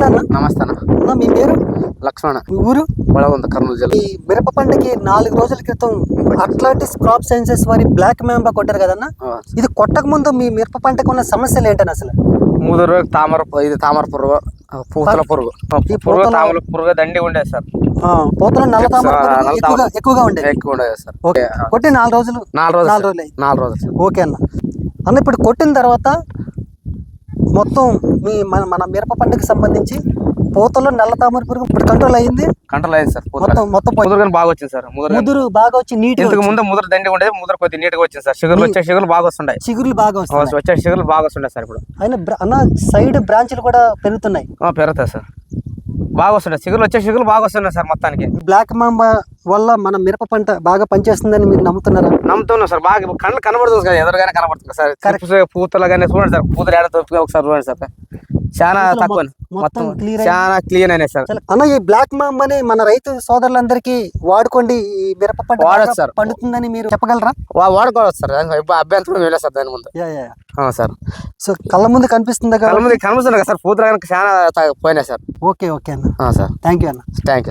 నమస్తే అన్న. నమస్తే అన్న. అన్న మీ పేరు? లక్ష్మణ. మీ ఊరు? కర్నూలు జిల్లా. ఈ మిరప పంటకి నాలుగు రోజుల క్రితం అట్లాంటిస్ క్రాప్ సైన్సెస్ వారి బ్లాక్ మ్యాంబా కొట్టారు కదన్న. ఇది కొట్టక ముందు మీ మిరప పంటకు ఉన్న సమస్యలు ఏంటని అసలు? ముదురు తామర పు- ఇది తామర పురుగు పూతల పురుగు. ఈ పురుగు తామర పురుగు దండి ఉండేది సార్. పూతలో నల్ల తామర ఎక్కువగా తామర. ఎక్కువగా ఉండేది. ఎక్కువ ఉండేది సార్. ఓకే. కొట్టి నాలుగు రోజులు? నాలుగు రోజులు నాలుగు. రోజులు. నాలుగు రోజులు ఓకే అన్న. అన్న ఇప్పుడు కొట్టిన తర్వాత మొత్తం మీ మన మన మిరప పంటకి సంబంధించి పూతలో నల్ల తామర పురుగు ఇప్పుడు కంట్రోల్ అయ్యింది కంట్రోల్ అయింది సార్ మొత్తం మొత్తం ముదురు బాగా వచ్చింది సార్ ముదురు బాగా వచ్చి నీట్ ఇంతకు ముందు ముదురు దండి ఉండేది ముదురు కొద్దిగా నీట్గా వచ్చింది సార్. షుగర్లు వచ్చే షుగర్లు బాగా వస్తున్నాయి చిగురులు బాగా వస్తాయి వచ్చే షుగర్లు బాగా వస్తున్నాయి సార్ ఇప్పుడు. అయినా అన్న సైడ్ బ్రాంచ్లు కూడా పెరుగుతున్నాయి. పెరుగుతాయి సార్. బాగా వస్తున్నాయి షుగర్లు వచ్చే షుగర్లు బాగా వస్తున్నాయి సార్ మొత్తానికి. బ్లాక్ మాంబా వల్ల మన మిరప పంట బాగా పనిచేస్తుందని మీరు నమ్ముతున్నారా? నమ్ముతున్నాం సార్. బాగా కళ్ళు కనబడుతుంది కదా ఎదురుగానే కనబడుతుంది సార్. పూతలు కానీ చూడండి సార్. పూతలు ఏడ తప్పిగా ఒకసారి చూడండి సార్. చాలా తక్కువ. మొత్తం అయింది. చాలా క్లీన్ అయినాయి సార్. అన్న ఈ బ్లాక్ మాంబాని మన రైతు సోదరులందరికీ వాడుకోండి. ఈ మిరప పంట వాడొచ్చు సార్. పండుతుందని మీరు చెప్పగలరా? వాడుకోవచ్చు సార్. అభ్యంతరం వెళ్ళలేదు సార్ దాని ముందు. సార్. సో కళ్ళ ముందు కనిపిస్తుందా కళ్ళ ముందు కనిపిస్తుంది కదా సార్? పూతలు కనుక చాలా పోయినాయి సార్. ఓకే ఓకే అన్న. సార్. థ్యాంక్ యూ అన్న. Thank you